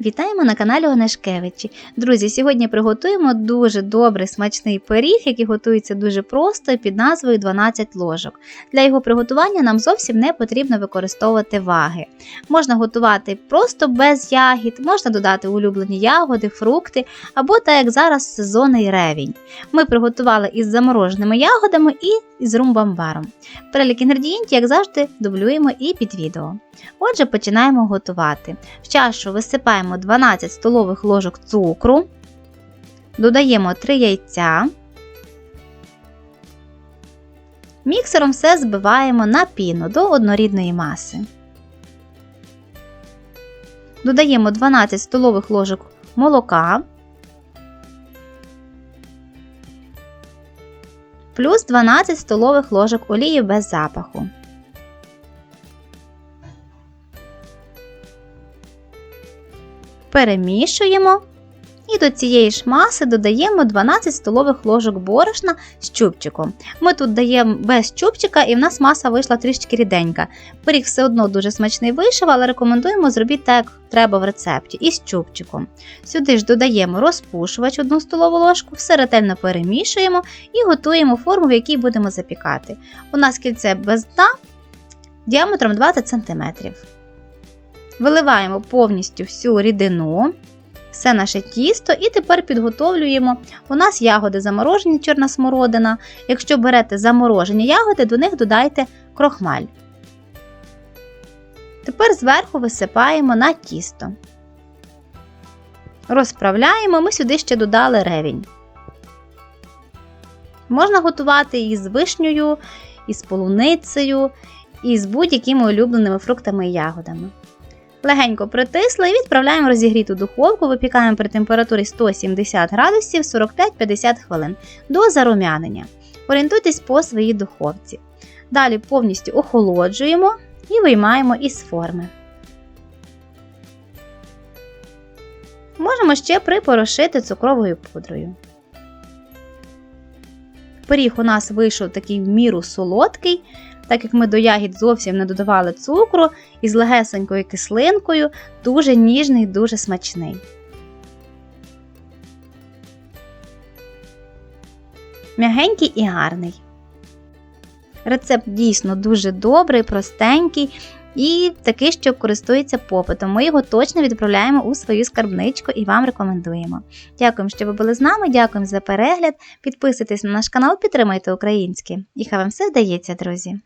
Вітаємо на каналі Онешкевичі. Друзі, сьогодні приготуємо дуже добрий смачний пиріг, який готується дуже просто під назвою 12 ложок. Для його приготування нам зовсім не потрібно використовувати ваги. Можна готувати просто без ягід, можна додати улюблені ягоди, фрукти або так як зараз сезонний ревінь. Ми приготували із замороженими ягодами і з румбамбаром. Перелік інгредієнтів, як завжди, дублюємо і під відео. Отже, починаємо готувати. В чашу висипаємо 12 столових ложок цукру, додаємо 3 яйця. Міксером все збиваємо на піну до однорідної маси. Додаємо 12 столових ложок молока. Плюс 12 столових ложок олії без запаху. Перемішуємо і до цієї ж маси додаємо 12 столових ложок борошна з чубчиком. Ми тут даємо без чубчика, і в нас маса вийшла трішки ріденька. Пиріг все одно дуже смачний вийшов, але рекомендуємо зробити так, як треба в рецепті, із чубчиком. Сюди ж додаємо розпушувач 1 столову ложку, все ретельно перемішуємо і готуємо форму, в якій будемо запікати. У нас кільце без дна діаметром 20 см. Виливаємо повністю всю рідину, все наше тісто, і тепер підготовлюємо. У нас ягоди заморожені, чорна смородина. Якщо берете заморожені ягоди, до них додайте крохмаль. Тепер зверху висипаємо на тісто. Розправляємо, ми сюди ще додали ревінь. Можна готувати і з вишнею, і з полуницею, і з будь-якими улюбленими фруктами і ягодами. Легенько притисли і відправляємо розігріту духовку, випікаємо при температурі 170 градусів 45-50 хвилин до зарум'янення. Орієнтуйтесь по своїй духовці. Далі повністю охолоджуємо і виймаємо із форми. Можемо ще припорошити цукровою пудрою. Пиріг у нас вийшов такий в міру солодкий, так як ми до ягід зовсім не додавали цукру і з легесенькою кислинкою, дуже ніжний, дуже смачний. М'ягенький і гарний. Рецепт дійсно дуже добрий, простенький і такий, що користується попитом. Ми його точно відправляємо у свою скарбничку і вам рекомендуємо. Дякуємо, що ви були з нами, дякуємо за перегляд. Підписуйтесь на наш канал, підтримайте українське. І хай вам все вдається, друзі!